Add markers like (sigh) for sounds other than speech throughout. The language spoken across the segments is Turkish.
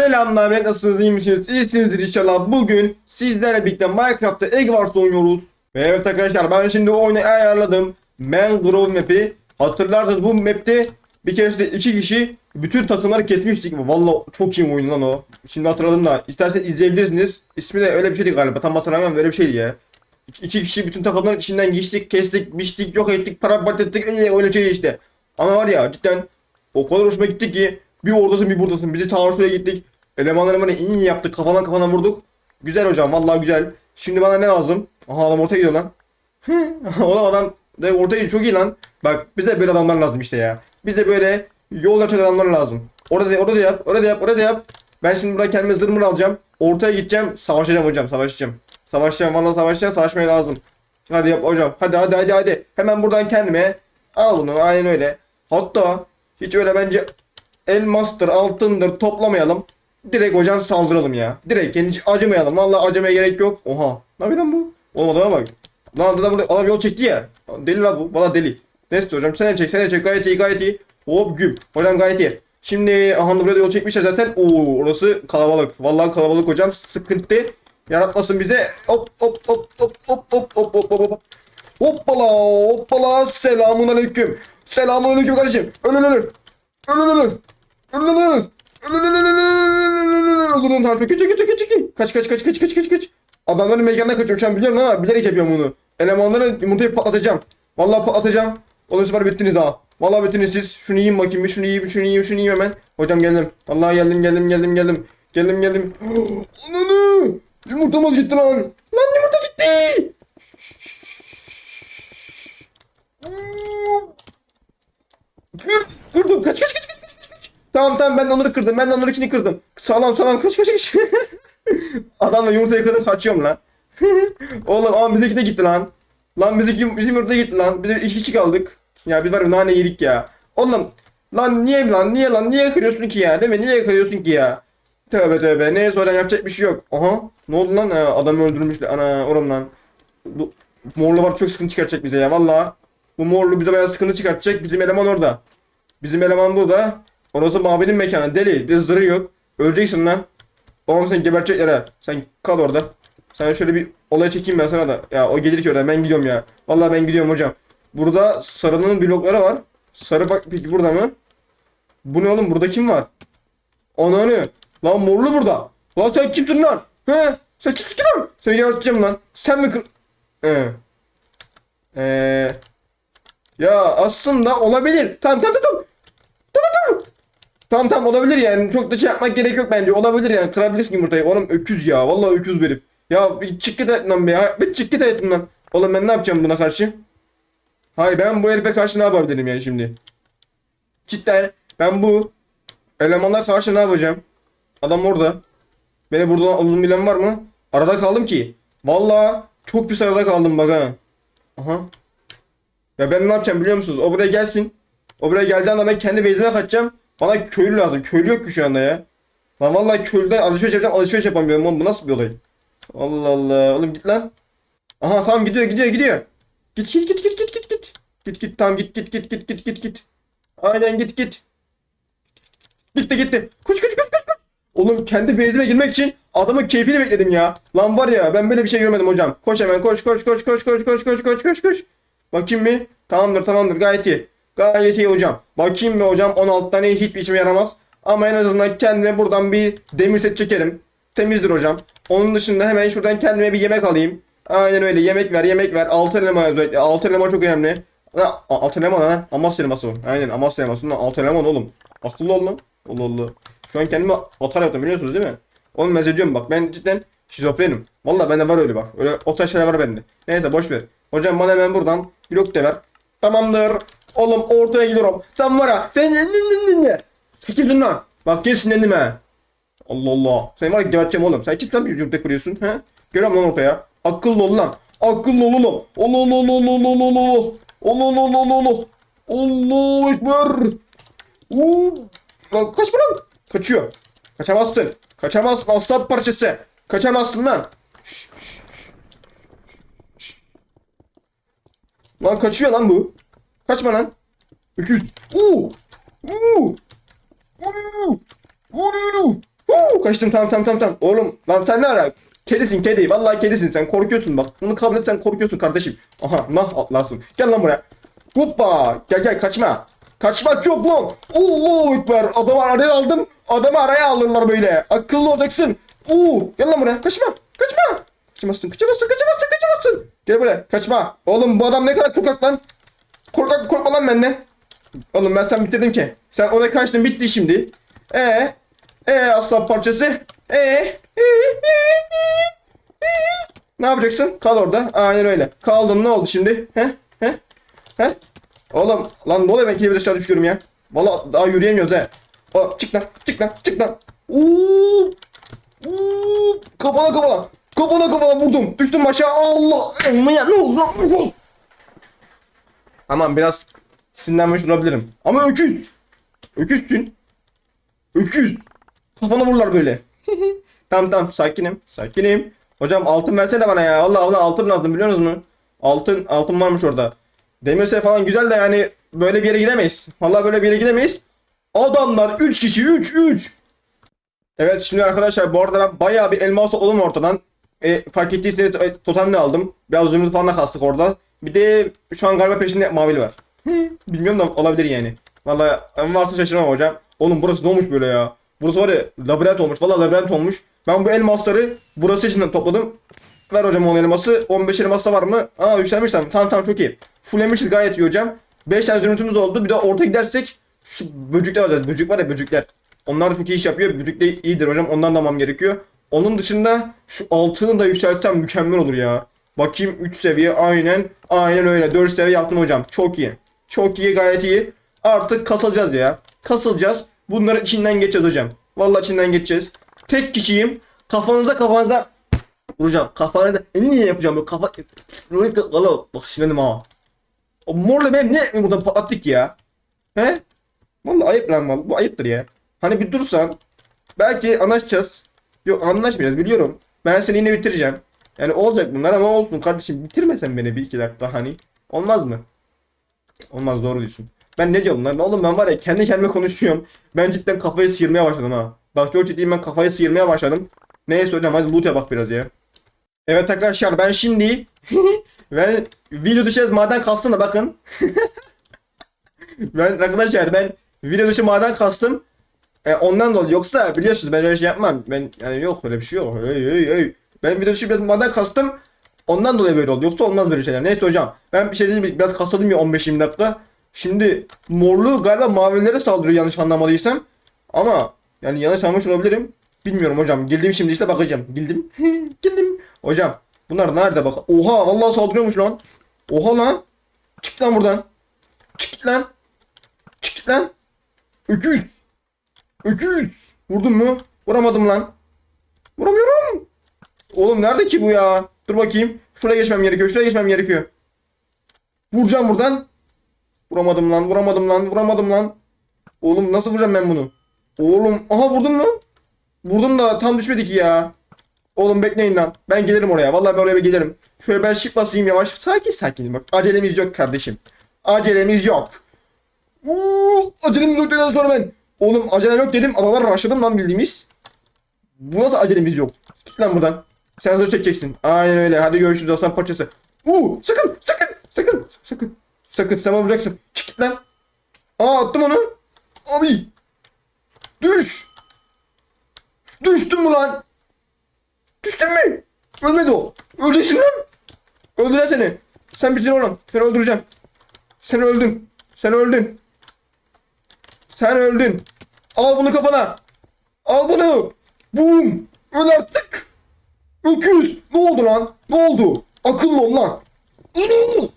Selamlar nasılsınız iyi misiniz? İyisinizdir inşallah. Bugün sizlerle birlikte Minecraft'ta Egg Wars oynuyoruz. Ve evet arkadaşlar ben şimdi oyunu ayarladım. Mangrove map'i. Hatırlarsınız bu map'te bir keresinde iki kişi bütün takımları kesmiştik. Valla çok iyi oyun lan o. Şimdi hatırladım da. İsterseniz izleyebilirsiniz. İsmi de öyle bir şeydi galiba. Tam hatırlamıyorum öyle bir şeydi ya. İki, kişi bütün takımların içinden geçtik, kestik, biçtik, yok ettik, para batırdık. Öyle şey işte. Ama var ya cidden o kadar hoşuma gitti ki bir oradasın bir buradasın. Bizi şuraya gittik. Elemanları böyle iyi yaptık. Kafadan kafadan vurduk. Güzel hocam vallahi güzel. Şimdi bana ne lazım? Aha adam ortaya gidiyor lan. (laughs) Oğlum adam de ortaya gidiyor çok iyi lan. Bak bize böyle adamlar lazım işte ya. Bize böyle yol yapacak adamlar lazım. Orada da, orada da yap, orada da yap, orada da yap. Ben şimdi buradan kendime zırmır alacağım. Ortaya gideceğim. Savaşacağım hocam, savaşacağım. Savaşacağım, vallahi savaşacağım, savaşmaya lazım. Hadi yap hocam. Hadi hadi hadi hadi. Hemen buradan kendime al bunu. Aynen öyle. Hatta hiç öyle bence elmastır, altındır toplamayalım. Direkt hocam saldıralım ya. Direkt yani acımayalım. Vallahi acımaya gerek yok. Oha. Ne yapıyor bu? Oğlum adama bak. Lan adam burada adam yol çekti ya. Deli lan bu. Valla deli. Neyse hocam sen çek sen çek gayet iyi gayet iyi. Hop güm. Hocam gayet iyi. Şimdi aha buraya yol çekmişler zaten. Oo orası kalabalık. Vallahi kalabalık hocam. Sıkıntı yaratmasın bize. Hop hop hop hop hop hop hop hop hop hop. Hoppala hoppala selamun aleyküm. Selamun aleyküm kardeşim. Ölün ölün. Ölün ölün. Ölün ölün. Tamam çok kötü kötü kötü Kaç kaç kaç kaç kaç kaç kaç. Adamların mekanına kaçıyorum şu an biliyorum ama bilerek yapıyorum bunu. Elemanları yumurtayı patlatacağım. Vallahi patlatacağım. Oğlum süper bittiniz daha. Vallahi bittiniz siz. Şunu yiyin bakayım bir şunu yiyeyim şunu yiyeyim şunu yiyeyim hemen. Hocam geldim. Vallahi geldim geldim geldim geldim. Geldim geldim. (gasps) Ananı. Yumurtamız gitti lan. Lan yumurta gitti. Kır, kırdım. Kaç kaç kaç kaç kaç kaç. Tamam tamam ben de onları kırdım. Ben de onları içini kırdım. Sağlam sağlam kaç kaç kaç. Adamla yumurtayı kırdım kaçıyorum lan. (laughs) Oğlum ama bizimki de gitti lan. Lan bizimki bizim yumurta gitti lan. Biz iki kişi kaldık. Ya biz var ya nane yedik ya. Oğlum lan niye lan niye lan niye kırıyorsun ki ya değil mi? Niye kırıyorsun ki ya? Tövbe tövbe. Neyse hocam yapacak bir şey yok. Aha. Ne oldu lan? Ha, adamı öldürmüşler. Ana oğlum lan. Bu morlu var çok sıkıntı çıkartacak bize ya. Valla. Bu morlu bize bayağı sıkıntı çıkartacak. Bizim eleman orada. Bizim eleman burada. Orası mavinin mekanı. Deli. Bir zırhı yok. Öleceksin lan. Oğlum sen gebertecekler ha. Sen kal orada. Sen şöyle bir olay çekeyim ben sana da. Ya o gelir ki oradan. Ben gidiyorum ya. Vallahi ben gidiyorum hocam. Burada sarının blokları var. Sarı bak peki burada mı? Bu ne oğlum? Burada kim var? Ana ne? Lan morlu burada. Lan sen kimsin lan? He? Sen kimsin ki lan? Seni geberteceğim lan. Sen mi kır... He. Eee... Ya aslında olabilir. Tamam. Tamam tamam. Tamam tamam olabilir yani. Çok da şey yapmak gerek yok bence. Olabilir yani. Kırabilirsin yumurtayı. Oğlum öküz ya. Vallahi öküz herif. Ya bir çık git hayatımdan be ya. Bir çık git hayatımdan. Oğlum ben ne yapacağım buna karşı? Hayır ben bu herife karşı ne yapabilirim yani şimdi? Cidden ben bu elemana karşı ne yapacağım? Adam orada. Beni buradan alın bilen var mı? Arada kaldım ki. Vallahi çok pis arada kaldım bak ha. Aha. Ya ben ne yapacağım biliyor musunuz? O buraya gelsin. O buraya geldiği anda ben kendi base'ime kaçacağım. Bana köylü lazım. Köylü yok ki şu anda ya. Lan vallahi köylüden alışveriş yapacağım. Alışveriş yapamıyorum oğlum. Bu nasıl bir olay? Allah Allah. Oğlum git lan. Aha tamam gidiyor gidiyor gidiyor. Git git git git git git git. Git git tamam git git git git git git git. Aynen git git. Gitti gitti. Koş koş koş koş. Oğlum kendi base'ime girmek için adamın keyfini bekledim ya. Lan var ya ben böyle bir şey görmedim hocam. Koş hemen koş koş koş koş koş koş koş koş koş koş. Bakayım bir. Tamamdır tamamdır gayet iyi. Gayet iyi hocam. Bakayım bir hocam 16 tane hiçbir işime yaramaz. Ama en azından kendime buradan bir demir set çekerim. Temizdir hocam. Onun dışında hemen şuradan kendime bir yemek alayım. Aynen öyle yemek ver yemek ver. Altı elma özellikle. Altı elma çok önemli. Ha, altı elma lan. Amasya elması bu. Aynen Amasya elması. Lan altı elma oğlum? Aslı ol lan. Allah Allah. Şu an kendime atar yaptım biliyorsunuz değil mi? Onu ben ediyorum bak ben cidden şizofrenim. Valla bende var öyle bak. Öyle o tarz şeyler var bende. Neyse boş ver. Hocam bana hemen buradan blok de ver. Tamamdır. Oğlum ortaya gidiyorum. Sen var ya. Sen ne ne ne ne? Sen kimsin lan? Bak gel sinirlendim. Allah Allah. Sen var ya geberteceğim oğlum. Sen kimsin bir yurtta kuruyorsun he? Görüyorum lan ortaya. Akıllı ol lan. Akıllı ol oğlum. Allah Allah Allah Allah Allah Allah Allah. Allah Allah Allah Allah Allah. Allahu Ekber. Oo. Lan kaçma lan. Kaçıyor. Kaçamazsın. Kaçamazsın aslan parçası. Kaçamazsın lan. Şş, şş, şş. Lan kaçıyor lan bu. Kaçma lan. Öküz. Oo. Oo. Oo. Oo. Uuu kaçtım tamam tamam tamam. Oğlum lan sen ne ara? Kedisin kedi. Vallahi kedisin sen korkuyorsun bak. Bunu kabul et sen korkuyorsun kardeşim. Aha nah atlarsın. Gel lan buraya. Hoppa. Gel gel kaçma. Kaçmak yok lan. Allahu Ekber. Adamı araya aldım. Adamı araya alırlar böyle. Akıllı olacaksın. Uuu gel lan buraya. Kaçma. Kaçma. Kaçamazsın kaçamazsın kaçamazsın kaçamazsın. Gel buraya kaçma. Oğlum bu adam ne kadar korkak lan. Korkak korkma lan benden. Oğlum ben sen bitirdim ki. Sen oraya kaçtın bitti şimdi. E e aslan parçası. E e e, e. Ne yapacaksın? Kal orada. Aynen öyle. Kaldın ne oldu şimdi? He? He? He? Oğlum lan ne oluyor ben ikiye bir dışarı düşüyorum ya. Valla daha yürüyemiyoruz he. O, çık lan çık lan çık lan. Uuu. Uuu. Kafana kafana. Kafana kafana vurdum. Düştüm aşağı. Allah. Amma ya ne oldu lan? Aman biraz sinirlenmiş olabilirim. Ama öküz. Öküzsün. Öküz. Kafana vururlar böyle. (laughs) tamam tamam sakinim. Sakinim. Hocam altın versene bana ya. Allah Allah altın lazım biliyor musunuz mu? Altın altın varmış orada. Demirse falan güzel de yani böyle bir yere gidemeyiz. Vallahi böyle bir yere gidemeyiz. Adamlar 3 kişi 3 3. Evet şimdi arkadaşlar bu arada ben bayağı bir elmas topladım ortadan. E, fark ettiyseniz e, totemle aldım. Biraz zümrüt falan da kastık orada. Bir de şu an galiba peşinde mavili var. Bilmiyorum da olabilir yani. Vallahi en varsa şaşırmam hocam. Oğlum burası ne olmuş böyle ya? Burası var ya labirent olmuş. Vallahi labirent olmuş. Ben bu elmasları burası için topladım. Ver hocam 10 elması. 15 elmas da var mı? Aa yükselmiş tamam. Tamam tamam çok iyi. Fullemişiz gayet iyi hocam. 5 tane zümrütümüz oldu. Bir de orta gidersek şu böcekler alacağız. Böcek var ya böcekler. Onlar da çok iyi iş yapıyor. Böcek de iyidir hocam. Ondan da almam gerekiyor. Onun dışında şu altını da yükseltsem mükemmel olur ya. Bakayım 3 seviye aynen. Aynen öyle. 4 seviye yaptım hocam. Çok iyi. Çok iyi gayet iyi. Artık kasılacağız ya. Kasılacağız. Bunların içinden geçeceğiz hocam. Vallahi içinden geçeceğiz. Tek kişiyim. Kafanıza kafanıza vuracağım. Kafanıza niye yapacağım böyle kafa kala bak sinirlendim ha. O morla benim ne buradan patlattık ya. He? Vallahi ayıp lan vallahi. Bu ayıptır ya. Hani bir dursan belki anlaşacağız. Yok anlaşmayacağız biliyorum. Ben seni yine bitireceğim. Yani olacak bunlar ama olsun kardeşim bitirmesen beni bir iki dakika hani. Olmaz mı? Olmaz doğru diyorsun. Ben ne diyorum lan? Oğlum ben var ya kendi kendime konuşuyorum. Ben cidden kafayı sıyırmaya başladım ha. Bak çok ciddiyim ben kafayı sıyırmaya başladım. Neyse hocam hadi loot'a bak biraz ya. Evet arkadaşlar ben şimdi (laughs) ben video düşeceğiz maden kastım da bakın. (laughs) ben arkadaşlar ben video dışı maden kastım. E, ondan dolayı yoksa biliyorsunuz ben öyle şey yapmam. Ben yani yok öyle bir şey yok. Hey, hey, hey. Ben video dışı biraz maden kastım. Ondan dolayı böyle oldu. Yoksa olmaz böyle şeyler. Neyse hocam. Ben bir şey dedim biraz kasladım ya 15-20 dakika. Şimdi morlu galiba mavilere saldırıyor yanlış anlamadıysam. Ama yani yanlış anlamış olabilirim. Bilmiyorum hocam. Girdim şimdi işte bakacağım. Girdim. (laughs) Girdim. Hocam bunlar nerede bak. Oha vallahi saldırıyormuş lan. Oha lan. Çık lan buradan. Çık git lan. Çık git lan. Öküz. Öküz. Vurdun mu? Vuramadım lan. Oğlum nerede ki bu ya? Dur bakayım. Şuraya geçmem gerekiyor. Şuraya geçmem gerekiyor. Vuracağım buradan. Vuramadım lan. Vuramadım lan. Vuramadım lan. Oğlum nasıl vuracağım ben bunu? Oğlum. Aha vurdun mu? Vurdum da tam düşmedi ki ya. Oğlum bekleyin lan. Ben gelirim oraya. Vallahi ben oraya bir gelirim. Şöyle ben shift basayım yavaş. Sakin sakin bak. Acelemiz yok kardeşim. Acelemiz yok. Uuu, acelemiz yok dedikten sonra ben. Oğlum acelem yok dedim. Aralar rushladım lan bildiğimiz. Bu nasıl acelemiz yok? Git lan buradan. Sen sonra çekeceksin. Aynen öyle. Hadi görüşürüz aslan parçası. Uuu sakın sakın sakın sakın. Sakın sen vuracaksın. Çık git lan. Aa attım onu. Abi. Düş. Düştün mü lan? Düştün mü? Ölmedi o. Öleceksin lan. Öldüler seni. Sen bitir oğlum. Seni öldüreceğim. Sen öldün. Sen öldün. Sen öldün. Al bunu kafana. Al bunu. Boom. Öl artık. Öküz. Ne oldu lan? Ne oldu? Akıllı ol lan. Ne oldu?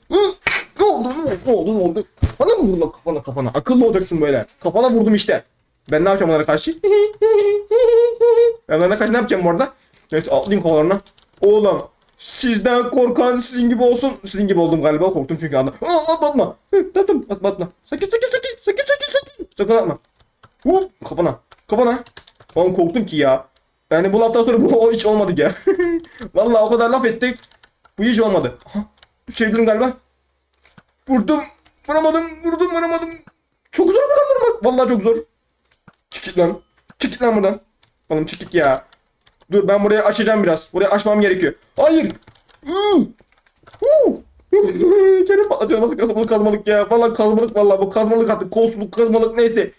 Ne oldu? Ne oldu? Ne oldu? Bana mı vurdun kafana kafana? Akıllı olacaksın böyle. Kafana vurdum işte. Ben ne yapacağım onlara karşı? ben onlara karşı ne yapacağım bu arada? Neyse atlayayım kafalarına. Oğlum sizden korkan sizin gibi olsun. Sizin gibi oldum galiba korktum çünkü anda. Aa atma atma. Hı, Tatlım atma atma. Sakin sakin sakin sakin sakin sakin. Sakın atma. Hop kafana. Kafana. Oğlum korktum ki ya. Yani bu laftan sonra bu o hiç olmadı ya. (laughs) Vallahi o kadar laf ettik. Bu hiç olmadı. Aha, düşebilirim galiba. Vurdum. Vuramadım. Vurdum vuramadım. Çok zor buradan vurmak. Vallahi çok zor. Çık git lan. Çık git lan buradan. Oğlum çık git ya. Dur ben burayı açacağım biraz. Burayı açmam gerekiyor. Hayır. Gene (laughs) patlatıyor nasıl kazmalık kazmalık ya. Valla kazmalık valla bu kazmalık artık kolsuzluk kazmalık neyse.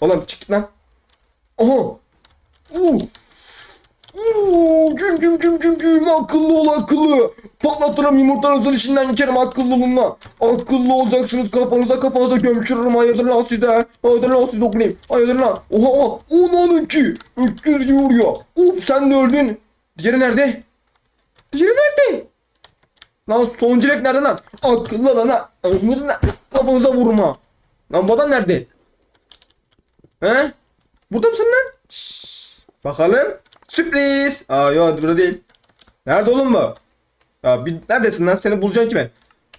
Oğlum çık lan. Oha. Uuu. Uuu. Güm güm güm güm güm. Akıllı ol akıllı. Patlatırım yumurtanızın içinden geçerim akıllı olun lan. Akıllı olacaksınız kafanıza kafanıza gömçürürüm. Hayırdır lan size. Hayırdır lan size dokunayım. Hayırdır lan. Oha oha. Onun ki. Öküz gibi vuruyor. Up sen de öldün. Diğeri nerede? Diğeri nerede? Lan son direk nerede lan? Akıllı lan. Amına kafanıza vurma. Lan bu nerede? He? Burada mısın lan? Şşş. Bakalım. Sürpriz. Aa yok burada değil. Nerede oğlum bu? Ya bir neredesin lan? Seni bulacağım ki ben.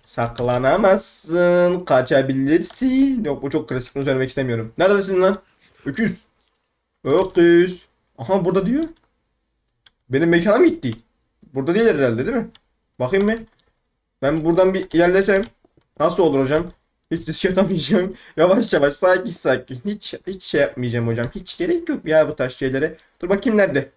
Saklanamazsın. Kaçabilirsin. Yok bu çok klasik bunu söylemek istemiyorum. Neredesin lan? Öküz. Öküz. Aha burada diyor. Benim mekana mı gitti? Burada değil herhalde değil mi? Bakayım mı? Ben buradan bir ilerlesem nasıl olur hocam? Hiç risk atamayacağım. (laughs) Yavaş yavaş sakin sakin. Hiç hiç şey yapmayacağım hocam. Hiç gerek yok ya bu tarz şeylere. Dur bakayım nerede?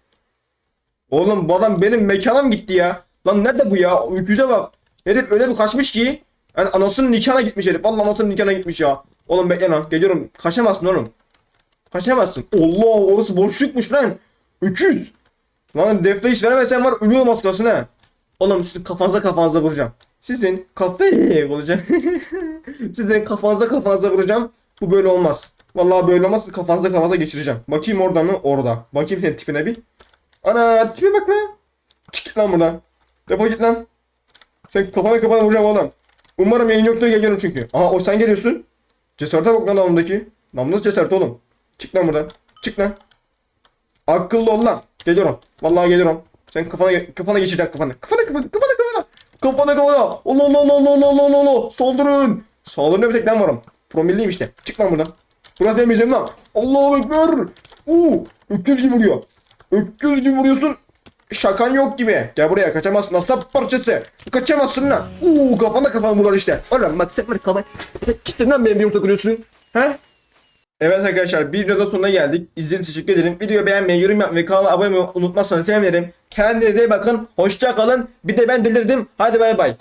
Oğlum bu adam benim mekanım gitti ya. Lan nerede bu ya? Öküze bak. Herif öyle bir kaçmış ki. Yani anasının nikahına gitmiş herif. Vallahi anasının nikahına gitmiş ya. Oğlum bekle lan. Geliyorum. Kaçamazsın oğlum. Kaçamazsın. Allah orası boşlukmuş lan. Öküz. Lan defne iş veremezsen var ölüyorum az kalsın ha. Oğlum sizin kafanıza kafanıza vuracağım. Sizin kafayı vuracağım. (laughs) Sizin kafanıza kafanıza vuracağım. Bu böyle olmaz. Vallahi böyle olmaz. Kafanıza kafanıza geçireceğim. Bakayım orada mı? Orada. Bakayım senin tipine bir. Ana tipe bak lan. Çık git lan buradan. Defol git lan. Sen kafana kafana vuracağım oğlum. Umarım yayın yoktur geliyorum çünkü. Aha o sen geliyorsun. Cesarete bak lan namındaki. Nam nasıl cesaret oğlum? Çık lan buradan. Çık lan. Akıllı ol lan. Geliyorum. Vallahi geliyorum. Sen kafana kafana geçecek kafana. Kafana kafana kafana kafana. Kafana kafana. Allah Allah Allah Allah Allah Allah Allah. Saldırın. Saldırın bir tek ben varım. Promilliyim işte. Çık lan buradan. Burası benim izlerim lan. Allahu Ekber. Uuu. Öküz gibi vuruyor. Öküz gibi vuruyorsun. Şakan yok gibi. Gel buraya kaçamazsın. Aslan parçası. Kaçamazsın lan. Uuu kafana kafana vurar işte. Oğlum bak sen bana kafana. Cidden lan benim yumurta kırıyorsun. He? Evet arkadaşlar bir videoda sonuna geldik. İzlediğiniz için teşekkür ederim. Videoyu beğenmeyi, yorum yapmayı, kanala abone olmayı unutmazsanız sevinirim. Kendinize iyi bakın. Hoşça kalın. Bir de ben delirdim. Hadi bay bay.